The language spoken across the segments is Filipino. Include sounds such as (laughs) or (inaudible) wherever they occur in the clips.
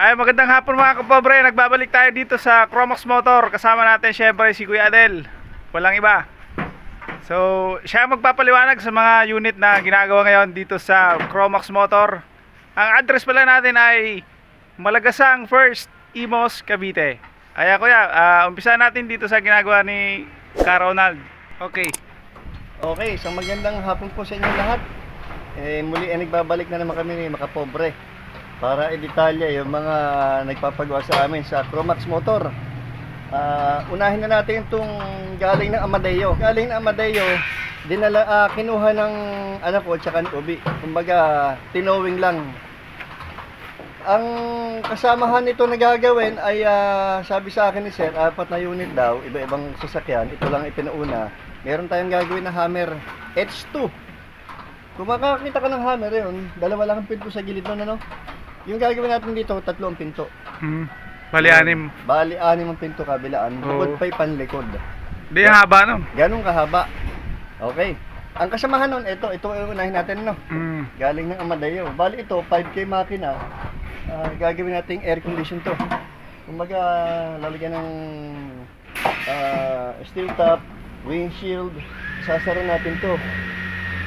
Ay, magandang hapon mga kapobre. Nagbabalik tayo dito sa Chromax Motor. Kasama natin syempre si Kuya Adel. Walang iba. So, siya magpapaliwanag sa mga unit na ginagawa ngayon dito sa Chromax Motor. Ang address pala natin ay Malagasang First, Imos, Cavite. Kaya kuya, ah, umpisa natin dito sa ginagawa ni Ka Ronald. Okay. Okay, isang magandang hapon po sa inyo lahat. Eh, muli ay nagbabalik na naman kami ni Makapobre para i-detalye yung mga nagpapagawa sa amin sa Chromax Motor. Ah, unahin na natin itong galing ng Amadeo. Galing ng Amadeo, dinala, ah, kinuha ng anak ko at saka Ubi. Kumbaga, tinowing lang. Ang kasamahan nito na gagawin ay ah, sabi sa akin ni Sir, apat na unit daw, iba-ibang sasakyan. Ito lang ipinauna. Meron tayong gagawin na Hammer H2. Kung makakita ka ng Hammer yun, dalawa lang ang pinto sa gilid nun, ano? Yung gagawin natin dito, tatlo ang pinto. Hmm. Bali anim. Bali, anim ang pinto kabilaan. Oo. Bukod pa'y panlikod. Di ang haba nun. Ganong kahaba. Okay. Ang kasamahan nun, ito, ito ang unahin natin, no? Hmm. Galing ng Amadeo. Bali ito, 5K makina. Ah, gagawin nating air condition to. Kumbaga, lalagyan ng ah, steel top, windshield, sasara natin to.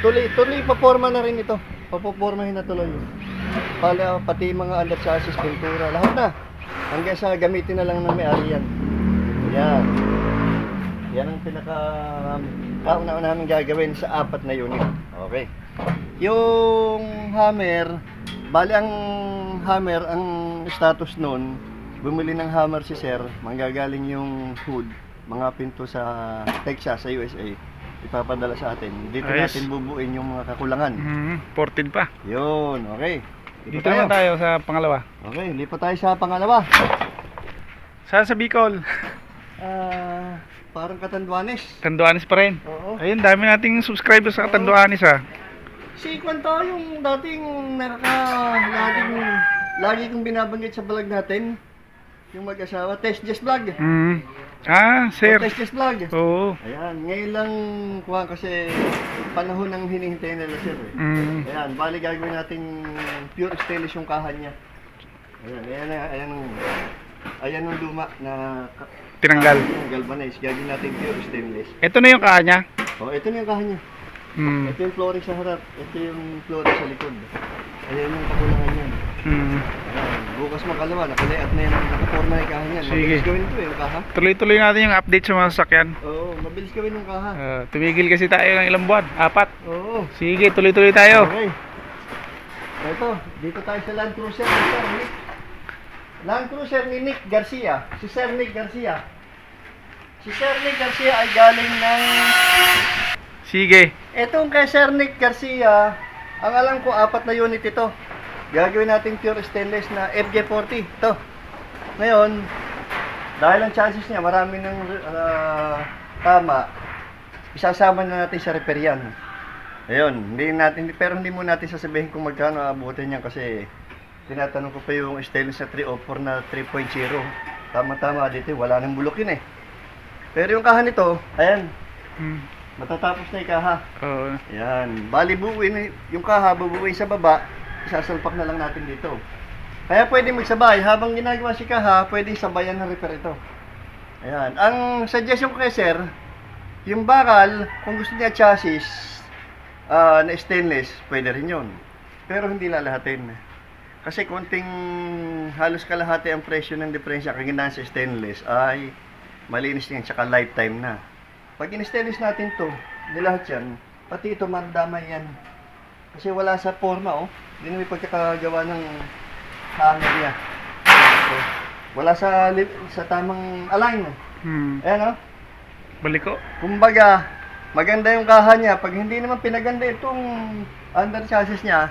Tuloy, tuloy paporma na rin ito. Papopormahin na tuloy. Pala, pati mga under chassis, pintura, lahat na. Hanggang sa gamitin na lang ng may-ari yan. Yan. Yan ang pinaka kauna-una namin gagawin sa apat na unit. Okay. Yung hammer, bali ang hammer, ang status nun, bumili ng hammer si sir, manggagaling yung hood, mga pinto sa Texas, sa USA, ipapadala sa atin. Dito Ayos. natin bubuin yung mga kakulangan. Hmm. 14 pa. Yun, okay. Dito naman tayo sa pangalawa. Okay, lipat tayo sa pangalawa. Saan sa Bicol? (laughs) Ah, parang Katanduanes. Tanduanes pa rin. Oo. Ayun, dami nating subscribers sa Tanduanes ah. Si Kwento yung dating nakaka laging lagi kong binabanggit sa vlog natin. Yung mag-asawa, Test Just Vlog. Hmm. Ah, sir. Test Just Vlog. Oo. Ayan, ngayon lang kuha kasi panahon ng hinihintay nila sir eh. Hmm. Ayan, bali gagawin nating pure stainless yung kahan niya. Ayan, ayan, ayan, ayan, ayan yung luma na Tinanggal. yung galvanize. Gagawin natin pure stainless. Ito na yung kanya. Oh, ito na yung kahan niya. Hmm. Ito yung flooring sa harap. Ito yung flooring sa likod. Ayan yung kakulangan niya. Hmm. Bukas makalawa, nakalayat na yung nakaporma yung kaha niyan. Sige. Mabilis gawin ito eh, kaha. Tuloy-tuloy natin yung update sa mga sasakyan. Oo, mabilis gawin yung kaha. Ah, tumigil kasi tayo ng ilang buwan. Apat. Oo. Sige, tuloy-tuloy tayo. Okay. Ito, dito tayo sa Land Cruiser ni Sir Nick. Land Cruiser ni Nick Garcia. Si Sir Nick Garcia. Si Sir Nick Garcia ay galing ng... Sige. Etong kay Sir Nick Garcia, ang alam ko, apat na unit ito. Gagawin natin pure stainless na FJ40. Ito. Ngayon, dahil ang chances niya, marami ng ah, tama, isasama na natin sa repair yan. Ayun, hindi natin, pero hindi mo natin sasabihin kung magkano aabutin niya kasi tinatanong ko pa yung stainless na 304 na 3.0. Tama-tama dito, wala nang bulok yun eh. Pero yung kaha nito, ayan, Hmm. matatapos na yung kaha. Oo. Ayan, bali buuin yung kaha, bubuin sa baba, isasalpak na lang natin dito. Kaya pwede magsabay, habang ginagawa si kaha, pwede sabayan ng repair ito. Ayan, ang suggestion ko kay sir, yung bakal, kung gusto niya chassis ah, na stainless, pwede rin yun. Pero hindi lalahatin. Kasi konting halos kalahati ang presyo ng diferensya kaginaan sa stainless ay malinis yan, tsaka lifetime na. Pag in-stainless natin to, nilahat yan, pati ito mandamay yan. Kasi wala sa forma, oh. Hindi na may pagkakagawa ng hanger niya. So, wala sa sa tamang align. Hmm. Ayan, oh. Balik ko. Kumbaga, maganda yung kaha niya. Pag hindi naman pinaganda itong under chassis niya,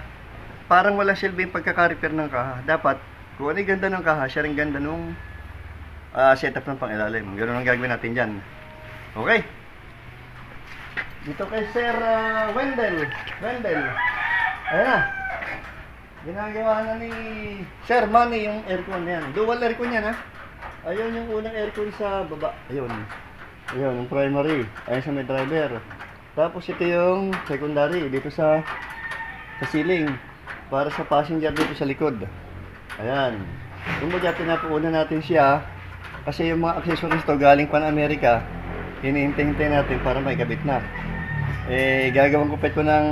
parang wala silbing pagkaka-repair ng kaha. Dapat, kung ano yung ganda ng kaha, siya rin ganda nung ah, setup ng pangilalim. Ganun ang gagawin natin dyan. Okay. Dito kay Sir ah, Wendell. Wendell. Ayan na. Ginagawa na ni Sir Manny yung aircon yan. Dual aircon yan ha. Ayun yung unang aircon sa baba. Ayun. Ayun, yung primary. Ayun sa may driver. Tapos ito yung secondary dito sa sa ceiling para sa passenger dito sa likod. Ayan. Kumbaga, pinatuunan natin siya kasi yung mga accessories to galing pa ng Amerika, hinihintay-hintay natin para may kabit na. Eh, kupit ko ng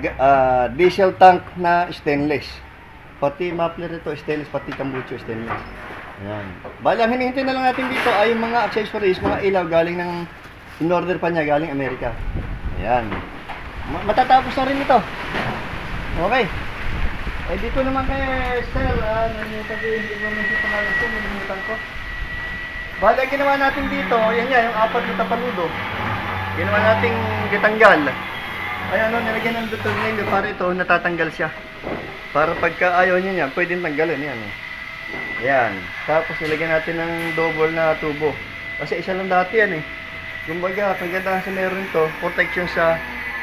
ga- ah, diesel tank na stainless. Pati muffler ito stainless, pati tambucho stainless. Ayan. Bali, ang hinihintay na lang natin dito ay mga accessories, mga ilaw galing ng in-order pa niya galing Amerika. Ayan. Ma- matatapos na rin ito. Okay. Eh dito naman kay Stel, ah, nanimutan ko yung information pangalan ko, nanimutan ko. Bali, ang ginawa natin dito, yan yan, yung apat na tapaludo. Ginawa nating gitanggal. Ay ano, nilagyan ng tornilyo para ito, natatanggal siya. Para pagka ayaw niya niya, pwedeng tanggalin yan. Eh. Yan. Tapos nilagyan natin ng double na tubo. Kasi isa lang dati yan eh. Kumbaga, kaganda sa meron to, protection sa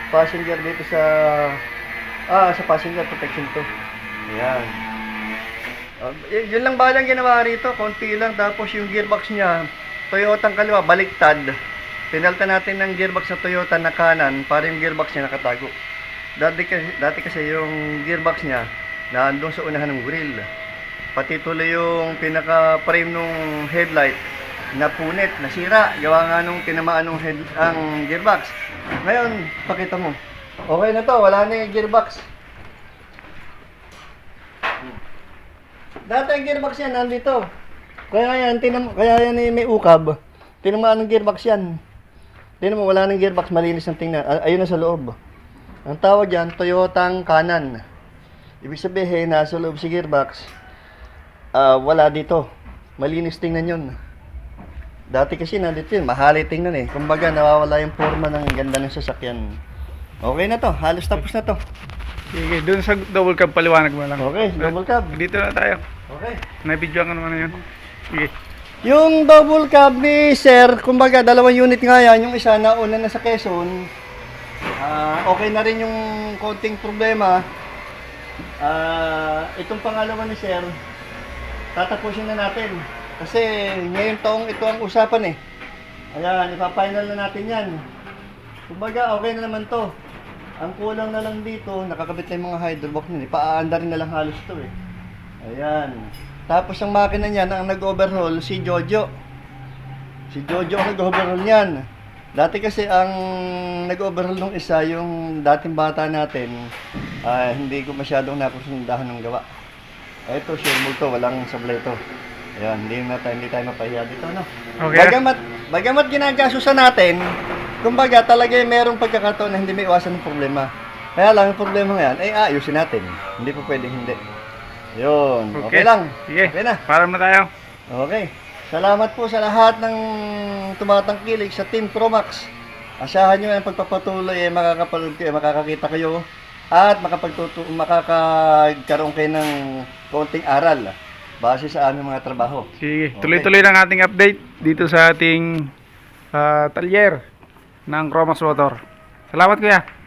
passenger dito sa ah, sa passenger protection to. Yan. Uh, y- yun lang balang ginawa rito, konti lang tapos yung gearbox niya, Toyota ang kaliwa baliktad. Pinalta natin ng gearbox sa Toyota na kanan para yung gearbox niya nakatago. Dati kasi, dati kasi yung gearbox niya naandun sa unahan ng grill. Pati tuloy yung pinaka-frame nung headlight napunit, nasira. Gawa nga nung tinamaan ng head, ang gearbox. Ngayon, pakita mo. Okay na to, wala na yung gearbox. Dati ang gearbox yan, nandito. Kaya yan, tinam kaya yan eh, may ukab. Tinamaan ng gearbox yan. Tingnan mo, wala nang gearbox, malinis ang tingnan. Ayun na sa loob. Ang tawag yan, Toyotang kanan. Ibig sabihin, nasa loob si gearbox, ah, wala dito. Malinis tingnan yun. Dati kasi nandito yun, mahali tingnan eh. Kumbaga, nawawala yung forma ng ganda ng sasakyan. Okay na to, halos tapos na to. Sige, dun sa double cab paliwanag mo lang. Okay, double cab. Dito na tayo. Okay. Nabidyoan ka naman na yun. Sige. Yung double cab ni Sir, kumbaga dalawang unit nga yan, yung isa nauna na sa Quezon. Ah, okay na rin yung konting problema. Ah, itong pangalawa ni Sir, tatapusin na natin. Kasi ngayong taong ito ang usapan eh. Ayan, ipa-final na natin yan. Kumbaga, okay na naman to. Ang kulang na lang dito, nakakabit na yung mga hydrobox nila. Ipaanda rin na lang halos to eh. Ayan. Tapos ang makina niyan, ang nag-overhaul, si Jojo. Si Jojo ang nag-overhaul niyan. Dati kasi ang nag-overhaul nung isa, yung dating bata natin, ah, hindi ko masyadong nakusundahan ng gawa. Ito, sure to, walang sablay to. Ayan, hindi na tayo, hindi tayo mapahiya dito, no? Okay. Bagamat, bagamat ginagasusan natin, kumbaga talaga merong pagkakataon na hindi may iwasan ng problema. Kaya lang, yung problema ngayon, ay ayusin natin. Hindi po pwedeng hindi. Yun, okay, lang. Sige. Okay na. Para na tayo. Okay. Salamat po sa lahat ng tumatangkilik sa Team Promax. Asahan nyo ang pagpapatuloy ay makakapanood kayo, makakakita kayo at makapagtutu makakagkaroon kayo ng konting aral base sa aming mga trabaho. Sige, Okay. tuloy-tuloy lang ating update dito sa ating ah, talyer ng Chromax Motor. Salamat kuya.